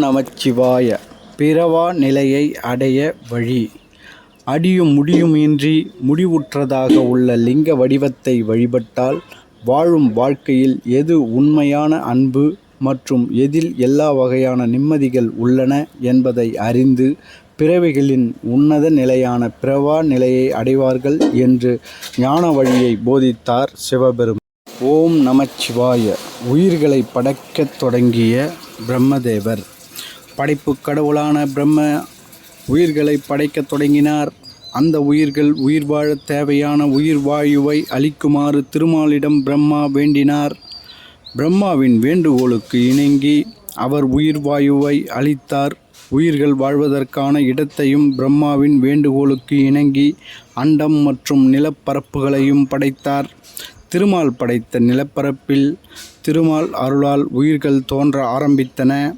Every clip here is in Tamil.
நமச்சிவாய பிறவா நிலையை அடைய வழி. அடியும் முடியுமின்றி முடிவுற்றதாக உள்ள லிங்க வடிவத்தை வழிபட்டால் வாழும் வாழ்க்கையில் எது உண்மையான அன்பு மற்றும் எதில் எல்லா வகையான நிம்மதிகள் உள்ளன என்பதை அறிந்து பிறவிகளின் உன்னத நிலையான பிறவா நிலையை அடைவார்கள் என்று ஞான வழியை போதித்தார் சிவபெரும் ஓம் நமச்சிவாய. உயிர்களை படைக்கத் தொடங்கிய பிரம்மதேவர். படைப்பு கடவுளான பிரம்ம உயிர்களை படைக்கத் தொடங்கினார். அந்த உயிர்கள் உயிர் வாழ தேவையான உயிர் வாயுவை அளிக்குமாறு திருமாலிடம் பிரம்மா வேண்டினார். பிரம்மாவின் வேண்டுகோளுக்கு இணங்கி அவர் உயிர் வாயுவை அளித்தார். உயிர்கள் வாழ்வதற்கான இடத்தையும் பிரம்மாவின் வேண்டுகோளுக்கு இணங்கி அண்டம் மற்றும் நிலப்பரப்புகளையும் படைத்தார். திருமால் படைத்த நிலப்பரப்பில் திருமால் அருளால் உயிர்கள் தோன்ற ஆரம்பித்தன.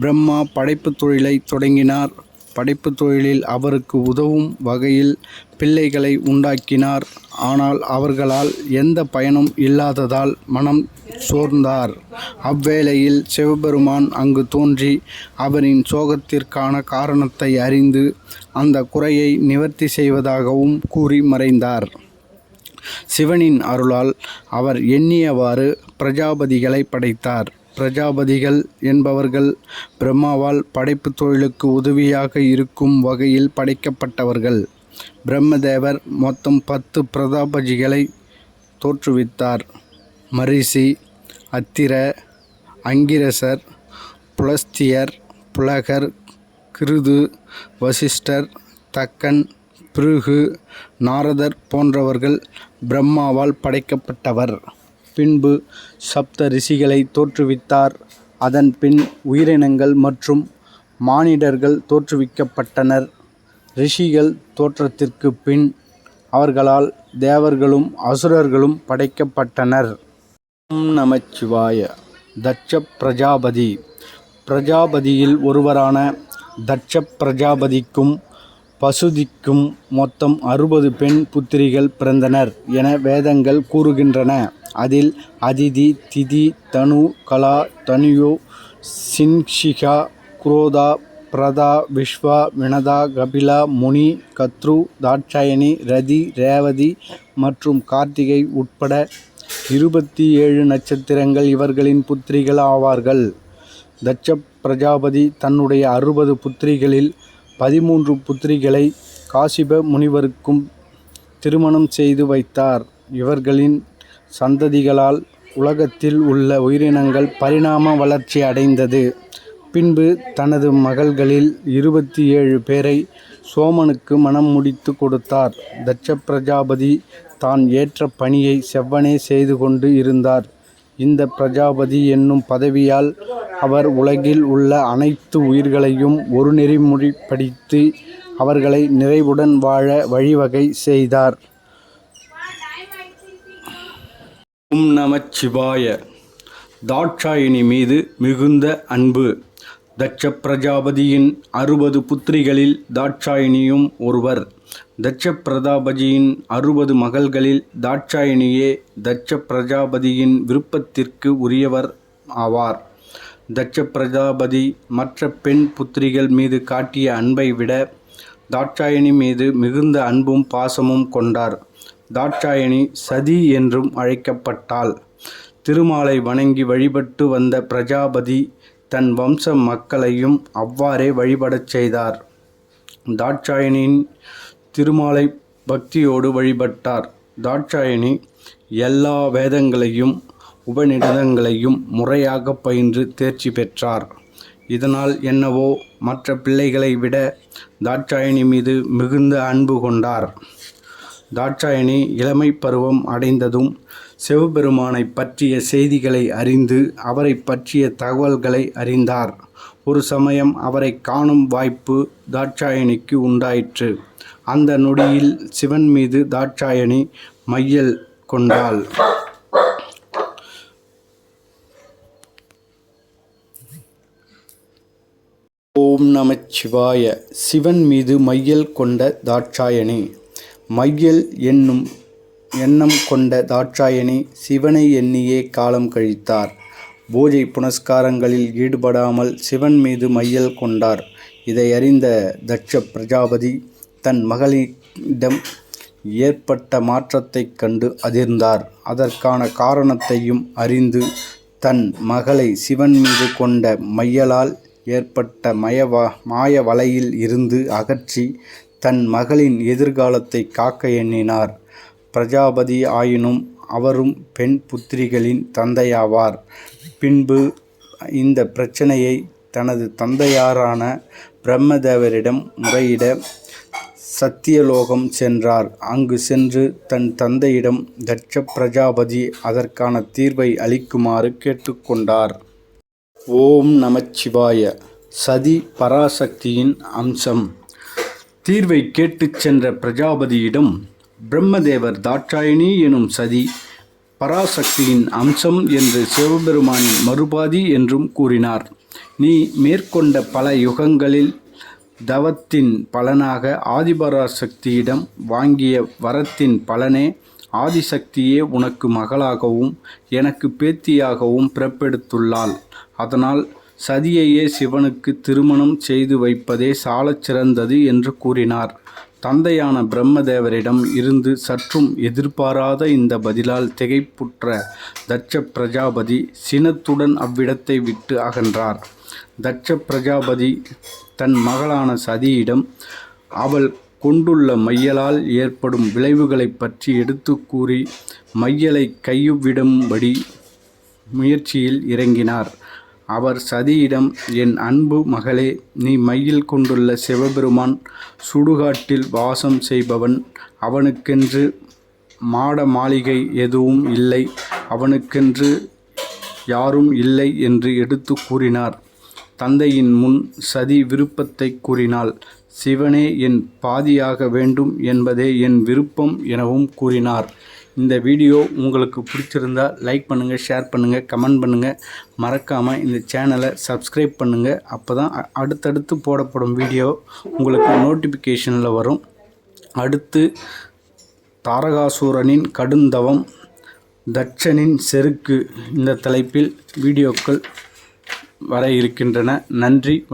பிரம்மா படைப்புத் தொழிலை தொடங்கினார். படைப்புத் தொழிலில் அவருக்கு உதவும் வகையில் பிள்ளைகளை உண்டாக்கினார். ஆனால் அவர்களால் எந்த பயனும் இல்லாததால் மனம் சோர்ந்தார். அவ்வேளையில் சிவபெருமான் அங்கு தோன்றி அவரின் சோகத்திற்கான காரணத்தை அறிந்து அந்த குறையை நிவர்த்தி செய்வதாகவும் கூறி மறைந்தார். சிவனின் அருளால் அவர் எண்ணியவாறு பிரஜாபதிகளை படைத்தார். பிரஜாபதிகள் என்பவர்கள் பிரம்மாவால் படைப்புத் தொழிலுக்கு உதவியாக இருக்கும் வகையில் படைக்கப்பட்டவர்கள். பிரம்மதேவர் மொத்தம் பத்து பிரதாபஜிகளை தோற்றுவித்தார். மரிசி அத்திர அங்கிரசர் புலஸ்தியர் புலகர் கிருது வசிஷ்டர் தக்கன் பிருகு நாரதர் போன்றவர்கள் பிரம்மாவால் படைக்கப்பட்டவர். பின்பு சப்த ரிஷிகளை தோற்றுவித்தார். அதன் பின் உயிரினங்கள் மற்றும் மானிடர்கள் தோற்றுவிக்கப்பட்டனர். ரிஷிகள் தோற்றத்திற்கு பின் அவர்களால் தேவர்களும் அசுரர்களும் படைக்கப்பட்டனர். ஓம் நமச்சிவாய. தட்ச பிரஜாபதி. பிரஜாபதியில் ஒருவரான தட்ச பிரஜாபதிக்கும் பசுதிக்கும் மொத்தம் அறுபது பெண் புத்திரிகள் பிறந்தனர் என வேதங்கள் கூறுகின்றன. அதில் அதிதி திதி தனு கலா தனுயோ சின்ஷிகா குரோதா பிரதா விஸ்வா வினதா கபிலா முனி கத்ரு தாட்சாயணி ரதி ரேவதி மற்றும் கார்த்திகை உட்பட இருபத்தி ஏழு நட்சத்திரங்கள் இவர்களின் புத்திரிகள் ஆவார்கள். தட்ச பிரஜாபதி தன்னுடைய அறுபது புத்திரிகளில் பதிமூன்று புத்திரிகளை காசிப முனிவருக்கும் திருமணம் செய்து வைத்தார். இவர்களின் சந்ததிகளால் உலகத்தில் உள்ள உயிரினங்கள் பரிணாம வளர்ச்சி அடைந்தது. பின்பு தனது மகள்களில் இருபத்தி ஏழு பேரை சோமனுக்கு மணம் முடித்து கொடுத்தார். தட்ச பிரஜாபதி தான் ஏற்ற பணியை செவ்வனே செய்து கொண்டு இருந்தார். இந்த பிரஜாபதி என்னும் பதவியால் அவர் உலகில் உள்ள அனைத்து உயிர்களையும் ஒரு நெறிமுறைப்படுத்தி அவர்களை நிறைவுடன் வாழ வழிவகை செய்தார். உம் நமச்சிவாய தாட்சாயினி மீது மிகுந்த அன்பு. தட்ச பிரஜாபதியின் அறுபது புத்திரிகளில் தாட்சாயினியும் ஒருவர். தட்ச பிரதாபதியின் அறுபது மகள்களில் தாட்சாயினியே தட்ச பிரஜாபதியின் விருப்பத்திற்கு உரியவர் ஆவார். தட்ச பிரஜாபதி மற்ற பெண் புத்திரிகள் மீது காட்டிய அன்பை விட தாட்சாயணி மீது மிகுந்த அன்பும் பாசமும் கொண்டார். தாட்சாயணி சதி என்றும் அழைக்கப்பட்டாள். திருமாலை வணங்கி வழிபட்டு வந்த பிரஜாபதி தன் வம்ச மக்களையும் அவ்வாறே வழிபடச் செய்தார். தாட்சாயணியின் திருமாலை பக்தியோடு வழிபட்டார். தாட்சாயணி எல்லா வேதங்களையும் உபநிடதங்களையும் முறையாக பயின்று தேர்ச்சி பெற்றார். இதனால் என்னவோ மற்ற பிள்ளைகளை விட தாட்சாயணி மீது மிகுந்த அன்பு கொண்டார். தாட்சாயணி இளமை பருவம் அடைந்ததும் சிவபெருமானை பற்றிய செய்திகளை அறிந்து அவரை பற்றிய தகவல்களை அறிந்தார். ஒரு சமயம் அவரை காணும் வாய்ப்பு தாட்சாயணிக்கு உண்டாயிற்று. அந்த நொடியில் சிவன் மீது தாட்சாயணி மையல் கொண்டாள். ஓம் நமச்சிவாய. சிவன் மீது மையல் கொண்ட தாட்சாயணி. மையல் என்னும் எண்ணம் கொண்ட தாட்சாயணி சிவனை எண்ணியே காலம் கழித்தார். பூஜை புனஸ்காரங்களில் ஈடுபடாமல் சிவன் மீது மையல் கொண்டார். இதை அறிந்த தட்ச பிரஜாபதி தன் மகளிடம் ஏற்பட்ட மாற்றத்தைக் கண்டு அதிர்ந்தார். அதற்கான காரணத்தையும் அறிந்து தன் மகளை சிவன் மீது கொண்ட மையலால் ஏற்பட்ட மயவா மாய வலையில் இருந்து அகற்றி தன் மகளின் எதிர்காலத்தை காக்க எண்ணினார். பிரஜாபதி ஆயினும் அவரும் பெண் புத்திரிகளின் தந்தையாவார். பின்பு இந்த பிரச்சனையை தனது தந்தையாரான பிரம்மதேவரிடம் முறையிட சத்தியலோகம் சென்றார். அங்கு சென்று தன் தந்தையிடம் தட்ச பிரஜாபதி அதற்கான தீர்வை அளிக்குமாறு கேட்டுக்கொண்டார் ஓம் நமச்சிவாய. சதி பராசக்தியின் அம்சம். தீர்வை கேட்டுச் சென்ற பிரஜாபதியிடம் பிரம்மதேவர் தாட்சாயணி எனும் சதி பராசக்தியின் அம்சம் என்று சிவபெருமானின் மறுபாதி என்றும் கூறினார். நீ மேற்கொண்ட பல யுகங்களில் தவத்தின் பலனாக ஆதிபராசக்தியிடம் வாங்கிய வரத்தின் பலனே ஆதிசக்தியே உனக்கு மகளாகவும் எனக்கு பேத்தியாகவும் பிறப்பெடுத்துள்ளாள். அதனால் சதியையே சிவனுக்கு திருமணம் செய்து வைப்பதே சாலச் சிறந்தது என்று கூறினார். தந்தையான பிரம்மதேவரிடம் இருந்து சற்றும் எதிர்பாராத இந்த பதிலால் திகைப்புற்ற தட்ச பிரஜாபதி சினத்துடன் அவ்விடத்தை விட்டு அகன்றார். தட்ச பிரஜாபதி தன் மகளான சதியிடம் அவள் கொண்டுள்ள மையலால் ஏற்படும் விளைவுகளைப் பற்றி எடுத்து கூறி மையலை கையுவிடும்படி முயற்சியில் இறங்கினார். அவர் சதியிடம் என் அன்பு மகளே நீ மையில் கொண்டுள்ள சிவபெருமான் சுடுகாட்டில் வாசம் செய்பவன். அவனுக்கென்று மாட மாளிகை எதுவும் இல்லை. அவனுக்கென்று யாரும் இல்லை என்று எடுத்து கூறினார். தந்தையின் முன் சதி விருப்பத்தை கூறினாள். சிவனே என் பாதியாக வேண்டும் என்பதே என் விருப்பம் எனவும் கூறினார். இந்த வீடியோ உங்களுக்கு பிடிச்சிருந்தா லைக் பண்ணுங்கள் ஷேர் பண்ணுங்கள் கமெண்ட் பண்ணுங்கள் மறக்காமல் இந்த சேனலை சப்ஸ்கிரைப் பண்ணுங்கள் அப்போ தான் அடுத்தடுத்து போடப்படும் வீடியோ உங்களுக்கு நோட்டிஃபிகேஷனில் வரும். அடுத்து தாரகாசூரனின் கடுந்தவம் தட்சனின் செருக்கு இந்த தலைப்பில் வீடியோக்கள் வர இருக்கின்றன. நன்றி.